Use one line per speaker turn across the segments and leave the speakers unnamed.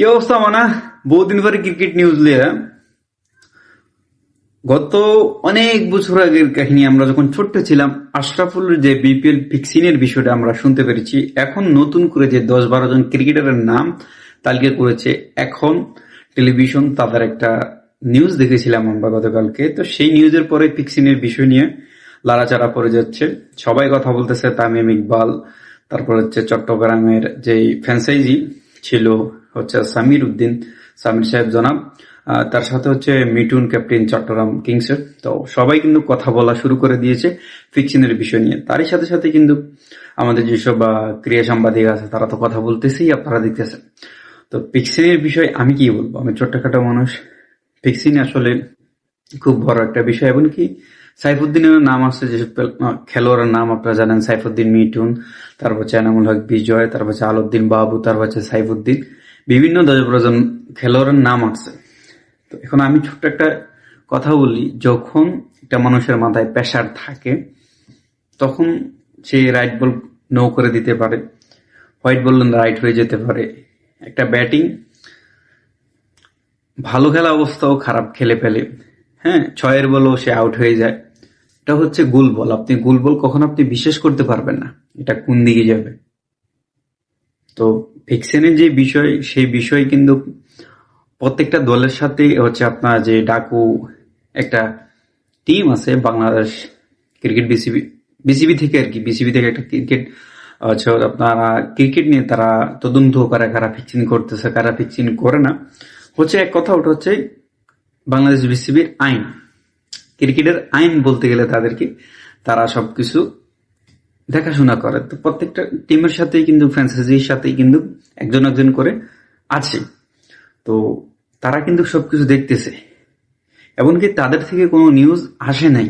কি অবস্থা, মানা? বহুদিন পরে ক্রিকেট নিউজ লিয়া। গত অনেক বছর আগের কাহিনী আমরা যখন ছোট্ট ছিলাম, আশরাফুলের যে বিপিএল ফিক্সিনের বিষয়টা আমরা শুনতে পেরেছি, এখন নতুন করে যে দশ বারো জন ক্রিকেটারের নাম তালিকা করেছে, এখন টেলিভিশন তাদের একটা নিউজ দেখেছিলাম আমরা গতকালকে। তো সেই নিউজের পরে ফিক্সিনের বিষয় নিয়ে লাড়াচাড়া পড়ে যাচ্ছে। সবাই কথা বলতেছে, তামিম ইকবাল, তারপর হচ্ছে চট্টগ্রামের যে ফ্র্যাঞ্চাইজি ছিল হচ্ছে সামির উদ্দিন, সামির সাহেব জনাব। তার সাথে হচ্ছে মিটুন ক্যাপ্টেন চট্টগ্রাম কিংসের তো সবাই কিন্তু কথা বলা শুরু করে দিয়েছে ফিকশনের বিষয় নিয়ে। তারই সাথে সাথে কিন্তু আমাদের যেসব ক্রিয়া সাংবাদিক আছে, তারা তো কথা বলতেছেই, আপনারা দেখতেছেন। তো ফিক্সিনের বিষয় আমি কি বলব? আমি ছোট্টখাটো মানুষ। ফিক্সিন আসলে খুব বড় একটা বিষয় এবং কি সাইফুদ্দিনের নাম আছে, যেসব খেলোয়াড়ের নাম আপনারা জানেন, সাইফুদ্দিন মিটুন তারপর হচ্ছে এনামুল হক বিজয়, তারপর হচ্ছে আলউদ্দিন বাবু, তারপর হচ্ছে সাইফুদ্দিন। বিভিন্ন দশ প্রজন খেলোয়াড়ের নাম আছে। তো এখন আমি ছোট্ট একটা কথা বলি, যখন একটা মানুষের মাথায় প্রেশার থাকে, তখন সে রাইট বল নো করে দিতে পারে হোয়াইট বল রাইট হয়ে যেতে পারে। একটা ব্যাটিং ভালো খেলা অবস্থাও খারাপ খেলে ফেলে। হ্যাঁ ছয়ের বলও সে আউট হয়ে যায়। এটা হচ্ছে গুল বল আপনি গুল বল কখন আপনি বিশ্বাস করতে পারবেন না, এটা কোন দিকে যাবে। তো ফিক্সেনের যে বিষয়, সেই বিষয় কিন্তু প্রত্যেকটা দলের সাথে হচ্ছে আপনার যে ডাকু একটা টিম আছে বাংলাদেশ ক্রিকেট বিসিবি বিসিবি থেকে আর কি বিসিবি থেকে একটা ক্রিকেট হচ্ছে আপনারা ক্রিকেট নিয়ে তারা তদন্ত করে, কারা ফিক্সিং করতেছে, কারা ফিক্সিং করে না। হচ্ছে এক কথা, ওটা হচ্ছে বাংলাদেশ বিসিবির আইন। ক্রিকেটের আইন বলতে গেলে তাদেরকে তারা সবকিছু দেখাশোনা করে। তো প্রত্যেকটা টিমের সাথেই কিন্তু ফ্র্যাঞ্চাইজির সাথেই কিন্তু একজন একজন করে আছে। তো তারা কিন্তু সবকিছু দেখতেছে। এমনকি তাদের থেকে কোনো নিউজ আসে নাই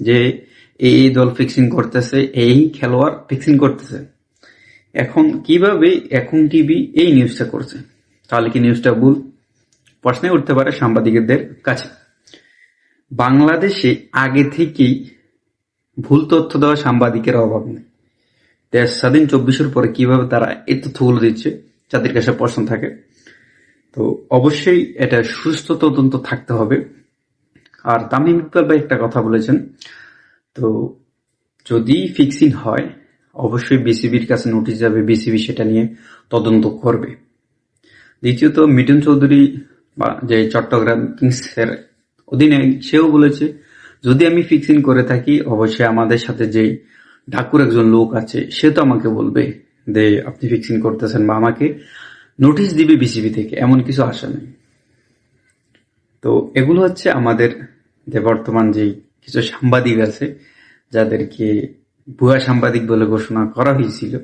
যে এই দল ফিক্সিং করতেছে, এই খেলোয়াড় ফিক্সিং করতেছে। এখন কীভাবে এখন টিভি এই নিউজটা করছে? তাহলে কি নিউজটা ভুল? প্রশ্নে উঠতে পারে সাংবাদিকদের কাছে। বাংলাদেশে আগে থেকেই ভুল তথ্য দেওয়া সাংবাদিকের অভাব নেই। দেশ স্বাধীন চব্বিশের পরে কীভাবে তারা এই তথ্যগুলো দিচ্ছে, যাদের কাছে প্রশ্ন থাকে, তো অবশ্যই এটা সুস্থ তদন্ত থাকতে হবে। আর তামিম ইকবাল ভাই একটা কথা বলেছেন, তো যদি ফিক্সিং হয়, অবশ্যই বিসিবির কাছে নোটিশ যাবে, বিসিবি সেটা নিয়ে তদন্ত করবে। দ্বিতীয়ত মিটন চৌধুরী বা যে চট্টগ্রাম কিংসের অধীনে সেও বলেছে যদি আমি ফিক্সিং করে থাকি, অবশ্যই আমাদের সাথে যে ঢাকুর একজন লোক আছে, সে তো আমাকে বলবে যে, আপনি ফিক্সিং করতেছেন বা আমাকে নোটিশ দিবে বিসিবি থেকে, এমন কিছু আশা নেই। তো এগুলো হচ্ছে আমাদের যে বর্তমান যে কিছু সাংবাদিক আছে, যাদেরকে ভুয়া সাংবাদিক বলে ঘোষণা করা হয়েছিল।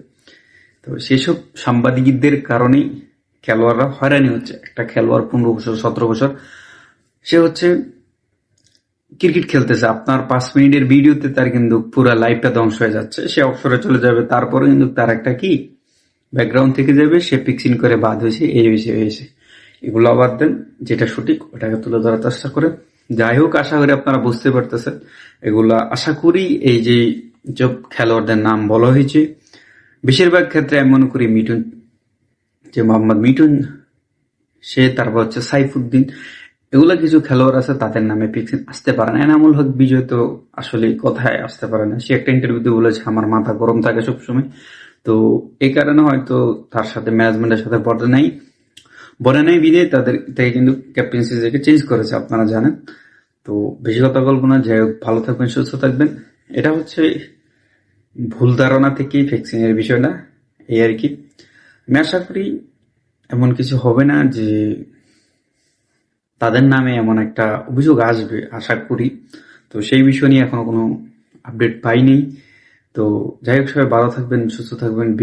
তো সেসব সাংবাদিকদের কারণেই খেলোয়াড়রা হয়রানি হচ্ছে। একটা খেলোয়াড় পনেরো বছর, সতেরো বছর, সে হচ্ছে ক্রিকেট খেলতেছে। আপনার পাঁচ মিনিটের ভিডিওতে তার কিন্তু পুরো লাইফটা ধ্বংস হয়ে যাচ্ছে। সে অবসরে চলে যাবে। তারপরে কিন্তু তার একটা কি? ব্যাকগ্রাউন্ড থেকে যাবে। সে ফিক্সিং করে বাদ হয়েছে, এই হয়েছে হয়েছে। এগুলো আবার দেন, যেটা সঠিক, ওটাকে তুলে ধরার চেষ্টা করে যাই হোক, আশা করি আপনারা বুঝতে পারতেছেন। এগুলা আশা করি এই যে সব খেলোয়াড়দের নাম বলা হয়েছে, বেশিরভাগ ক্ষেত্রে আমি মনে করি মিটুন যে মোহাম্মদ মিটুন সে, তারপর হচ্ছে সাইফুদ্দিন। এগুলা কিছু খেলোয়াড় আছে, তাদের নামে ফিক্সিং আসতে পারে না। এনামুল হক বিজয় তো আসলে কথায় আসতে পারে না? সে একটা ইন্টারভিউতে বলেছে, আমার মাথা গরম থাকে সবসময়। তো এই কারণে হয়তো তার সাথে ম্যানেজমেন্টের সাথে বর্ডে নাই। বর্ডে নাই বিদে তাদের থেকে কিন্তু ক্যাপ্টেন্সি থেকে চেঞ্জ করেছে, আপনারা জানেন। তো বেশি কথা বলব না, যাই হোক, ভালো থাকবেন, সুস্থ থাকবেন। এটা হচ্ছে ভুল ধারণা থেকেই ভ্যাকসিনের বিষয়টা, এই আর কি। আমি আশা করি এমন কিছু হবে না যে তাদের নামে এমন একটা অভিযোগ আসবে, আশা করি। তো সেই বিষয় নিয়ে এখনও কোনো আপডেট পাইনি। তো যাই হোক, সবাই ভালো থাকবেন, সুস্থ থাকবেন।